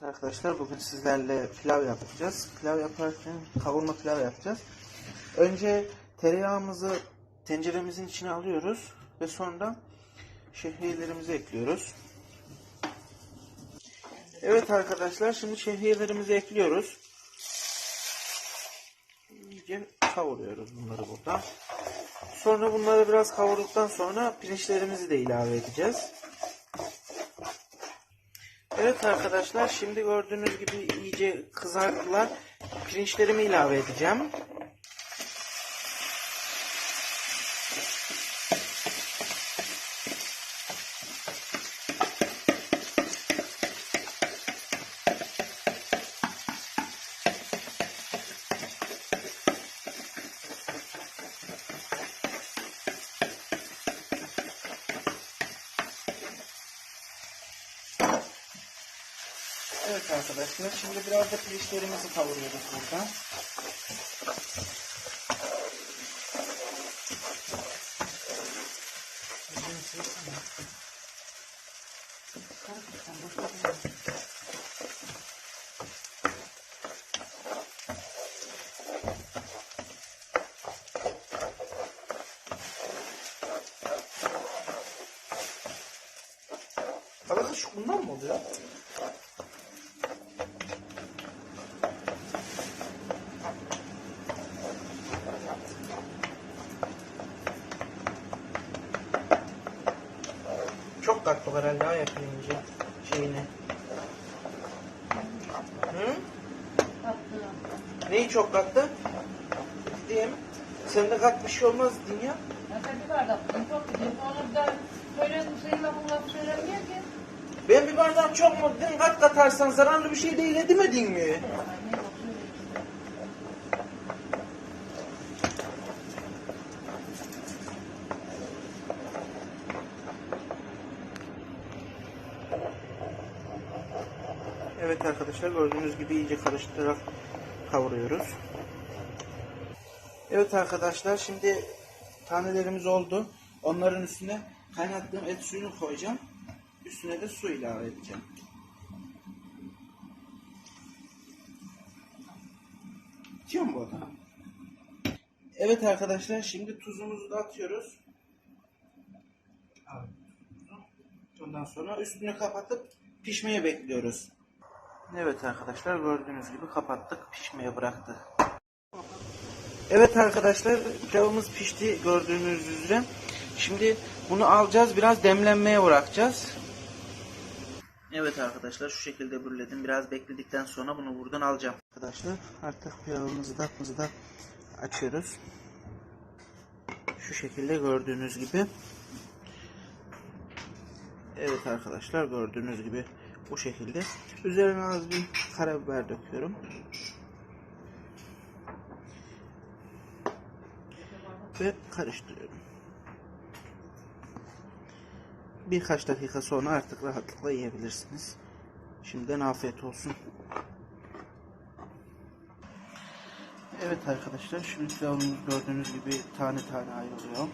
Arkadaşlar bugün sizlerle pilav yapacağız. Pilav yaparken kavurma pilav yapacağız. Önce tereyağımızı tenceremizin içine alıyoruz ve sonra şehriyelerimizi ekliyoruz. Evet arkadaşlar şimdi şehriyelerimizi ekliyoruz. İyice kavuruyoruz bunları burada. Sonra bunları biraz kavurduktan sonra pirinçlerimizi de ilave edeceğiz. Evet arkadaşlar şimdi gördüğünüz gibi iyice kızarttılar. Pirinçlerimi ilave edeceğim. Evet arkadaşlar şimdi biraz da pirinçlerimizi kavuruyoruz burada. Arkadaş bundan mı oluyor? Çok katlı herhalde ha yapınca şeyini. Hı? Neyi çok kattı? Diyeyim. Sen de kat bir şey olmaz din ya. Sen bir bardak bunu çok güzel. Onu da söyledim senin lafın lafı söylemiyor ki. Ben bir bardak çok mu dedin kat katarsan zararlı bir şey değil edemedin mi? Ay, Evet arkadaşlar gördüğünüz gibi iyice karıştırarak kavuruyoruz. Evet arkadaşlar şimdi tanelerimiz oldu. Onların üstüne kaynattığım et suyunu koyacağım. Üstüne de su ilave edeceğim. Bitiyor mu bu adam? Evet arkadaşlar şimdi tuzumuzu da atıyoruz. Ondan sonra üstünü kapatıp pişmeye bekliyoruz. Evet arkadaşlar gördüğünüz gibi kapattık pişmeye bıraktı. Evet arkadaşlar pilavımız pişti gördüğünüz üzere. Şimdi bunu alacağız biraz demlenmeye bırakacağız. Evet arkadaşlar şu şekilde bürledim. Biraz bekledikten sonra bunu buradan alacağım. Arkadaşlar artık pilavımızı da, da açıyoruz. Şu şekilde gördüğünüz gibi. Evet arkadaşlar gördüğünüz gibi bu şekilde. Üzerine az bir karabiber döküyorum. Ve karıştırıyorum. Birkaç dakika sonra artık rahatlıkla yiyebilirsiniz. Şimdiden afiyet olsun. Evet arkadaşlar şimdi pilavımız gördüğünüz gibi tane tane ayrılıyor.